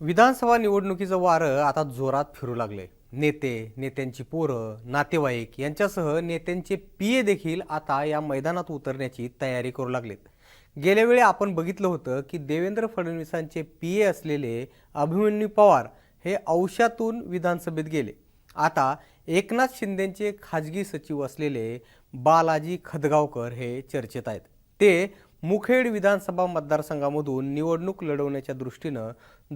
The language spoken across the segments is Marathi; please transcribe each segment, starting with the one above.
विधानसभा निवडणुकीचं वारं आता जोरात फिरू लागले नेते नेत्यांची पोरं नातेवाईक यांच्यासह नेत्यांचे पिये देखील आता या मैदानात उतरण्याची तयारी करू लागलेत. गेल्या वेळी आपण बघितलं होतं की देवेंद्र फडणवीसांचे पिये असलेले अभिमन्यू पवार हे अंशातून विधानसभेत गेले. आता एकनाथ शिंदेचे खाजगी सचिव असलेले बालाजी खदगावकर हे चर्चेत आहेत. ते मुखेड विधानसभा मतदारसंघामधून निवडणूक लढवण्याच्या दृष्टीनं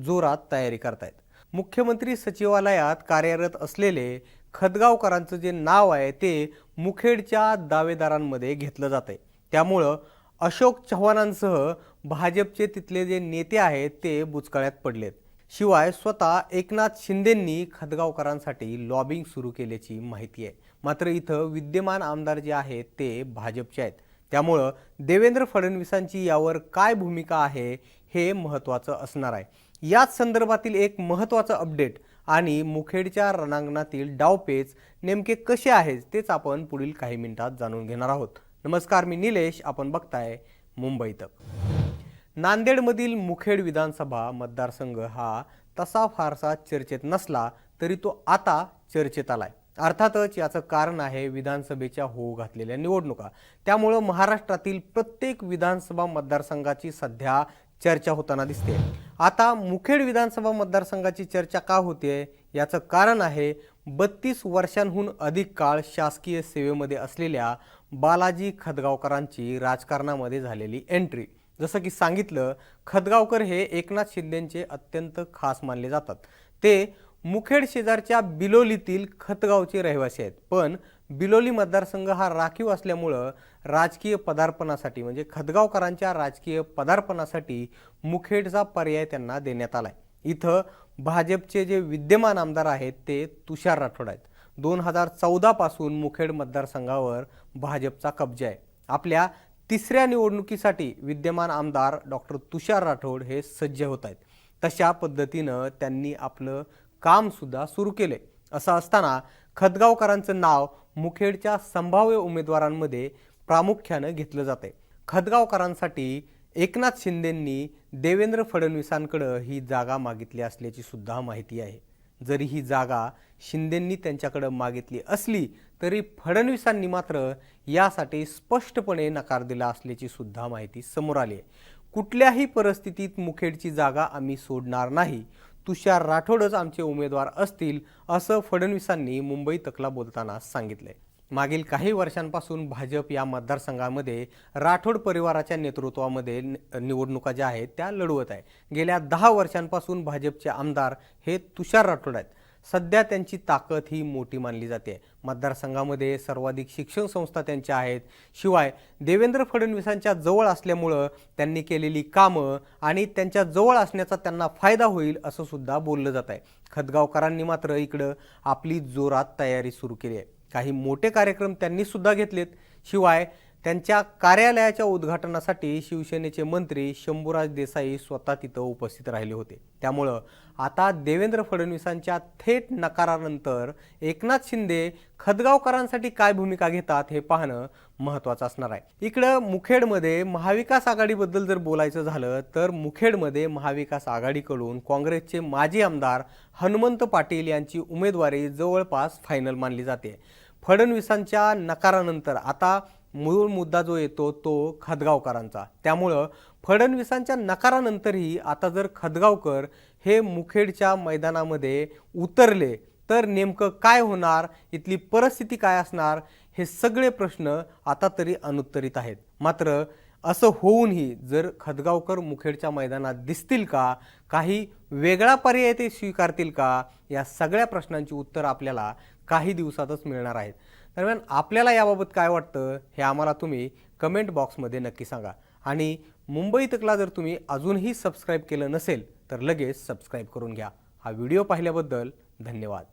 जोरात तयारी करतायत. मुख्यमंत्री सचिवालयात कार्यरत असलेले खदगावकरांचं जे नाव आहे ते मुखेडच्या दावेदारांमध्ये घेतलं जात आहे त्यामुळं अशोक चव्हाणांसह भाजपचे तिथले जे नेते आहेत ते बुचकळ्यात पडलेत. शिवाय स्वतः एकनाथ शिंदेंनी खदगावकरांसाठी लॉबिंग सुरू केल्याची माहिती आहे. मात्र इथं विद्यमान आमदार जे आहेत ते भाजपचे आहेत. त्यामुळं देवेंद्र फडणवीसांची यावर काय भूमिका आहे हे महत्त्वाचं असणार आहे. याच संदर्भातील एक महत्त्वाचं अपडेट आणि मुखेडच्या रणांगणातील डावपेच नेमके कसे आहेत तेच आपण पुढील काही मिनिटात जाणून घेणार आहोत. नमस्कार मी निलेश. आपण बघताय मुंबई तक. नांदेडमधील मुखेड विधानसभा मतदारसंघ हा तसा फारसा चर्चेत नसला तरी तो आता चर्चेत आलाय. अर्थातच याचं कारण आहे विधानसभेच्या होऊ घातलेल्या निवडणुका. त्यामुळं महाराष्ट्रातील प्रत्येक विधानसभा मतदारसंघाची सध्या चर्चा होताना दिसते. आता मुखेड विधानसभा मतदारसंघाची चर्चा का होते? याचं कारण आहे बत्तीस वर्षांहून अधिक काळ शासकीय सेवेमध्ये असलेल्या बालाजी खदगावकरांची राजकारणामध्ये झालेली एंट्री जसं की सांगितलं खदगावकर हे एकनाथ शिंदेंचे अत्यंत खास मानले जातात. ते मुखेड शेजारच्या बिलोलीतील खतगावचे रहिवासी आहेत. पण बिलोली मतदारसंघ हा राखीव असल्यामुळं राजकीय पदार्पणासाठी म्हणजे खदगावकरांच्या राजकीय पदार्पणासाठी मुखेडचा पर्याय त्यांना देण्यात आला आहे इथं भाजपचे जे विद्यमान आमदार आहेत ते तुषार राठोड आहेत. दोन हजार चौदापासून मुखेड मतदारसंघावर भाजपचा कब्जा आहे. आपल्या तिसऱ्या निवडणुकीसाठी विद्यमान आमदार डॉक्टर तुषार राठोड हे सज्ज होत आहेत. तशा पद्धतीनं त्यांनी आपलं कामसुद्धा सुरू केले. असं असताना खदगावकरांचं नाव मुखेडच्या संभाव्य उमेदवारांमध्ये प्रामुख्यानं घेतलं जाते. खदगावकरांसाठी एकनाथ शिंदेंनी देवेंद्र फडणवीसांकडं ही जागा मागितली असल्याची सुद्धा माहिती आहे. जरी ही जागा शिंदेंनी त्यांच्याकडं मागितली असली तरी फडणवीसांनी मात्र यासाठी स्पष्टपणे नकार दिला असल्याची सुद्धा माहिती समोर आली आहे. कुठल्याही परिस्थितीत मुखेडची जागा आम्ही सोडणार नाही. तुषार राठोडच आमचे उमेदवार असतील असं फडणवीसांनी मुंबई तकला बोलताना सांगितले. मागील काही वर्षांपासून भाजप या मतदारसंघामध्ये राठोड परिवाराच्या नेतृत्वामध्ये नि- निवडणुका ज्या आहेत त्या लढवत आहे. गेल्या दहा वर्षांपासून भाजपचे आमदार हे तुषार राठोड आहेत. सध्या त्यांची ताकद ही मोठी मानली जाते. मतदारसंघामध्ये सर्वाधिक शिक्षण संस्था त्यांच्या आहेत. शिवाय देवेंद्र फडणवीसांच्या जवळ असल्यामुळं त्यांनी केलेली कामं आणि त्यांच्या जवळ असण्याचा त्यांना फायदा होईल असं सुद्धा बोललं जात आहे. खदगावकरांनी मात्र इकडं आपली जोरात तयारी सुरू केली आहे. काही मोठे कार्यक्रम त्यांनी सुद्धा घेतलेत. शिवाय त्यांच्या कार्यालयाच्या उद्घाटनासाठी शिवसेनेचे मंत्री शंभूराज देसाई स्वतः तिथं उपस्थित राहिले होते. त्यामुळं आता देवेंद्र फडणवीसांच्या थेट नकारानंतर एकनाथ शिंदे खदगावकरांसाठी काय भूमिका घेतात हे पाहणं महत्त्वाचं असणार आहे. इकडं मुखेडमध्ये महाविकास आघाडीबद्दल जर बोलायचं झालं तर मुखेडमध्ये महाविकास आघाडीकडून काँग्रेसचे माजी आमदार हनुमंत पाटील यांची उमेदवारी जवळपास फायनल मानली जाते. फडणवीसांच्या नकारानंतर आता मूळ मुद्दा जो येतो तो खदगावकरांचा. त्यामुळं फडणवीसांच्या नकारानंतरही आता जर खदगावकर हे मुखेडच्या मैदानामध्ये उतरले तर नेमकं काय होणार इथली परिस्थिती काय असणार हे सगळे प्रश्न आता तरी अनुत्तरित आहेत. मात्र असं होऊनही जर खदगावकर मुखेडच्या मैदानात दिसतील का काही वेगळा पर्याय ते स्वीकारतील का या सगळ्या प्रश्नांची उत्तर आपल्याला काही दिवसातच मिळणार आहेत. दरम्यान आपल्याला याबाबत काय वाटतं हे आम्हाला तुम्ही कमेंट बॉक्समध्ये नक्की सांगा. आणि मुंबई तकला जर तुम्ही अजूनही सबस्क्राईब केलं नसेल तर लगेच सबस्क्राईब करून घ्या. हा व्हिडिओ पाहिल्याबद्दल धन्यवाद.